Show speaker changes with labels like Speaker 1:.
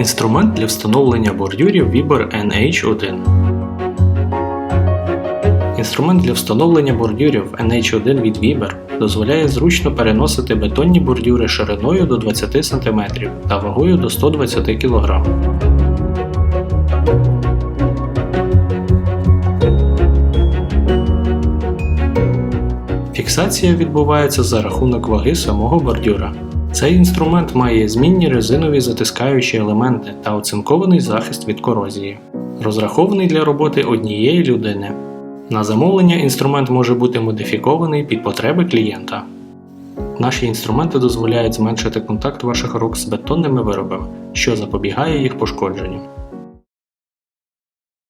Speaker 1: Інструмент для встановлення бордюрів Viber NH1. Інструмент для встановлення бордюрів NH1 від Viber дозволяє зручно переносити бетонні бордюри шириною до 20 см та вагою до 120 кг. Фіксація відбувається за рахунок ваги самого бордюра. Цей інструмент має змінні резинові затискаючі елементи та оцинкований захист від корозії. Розрахований для роботи однієї людини. На замовлення інструмент може бути модифікований під потреби клієнта. Наші інструменти дозволяють зменшити контакт ваших рук з бетонними виробами, що запобігає їх пошкодженню.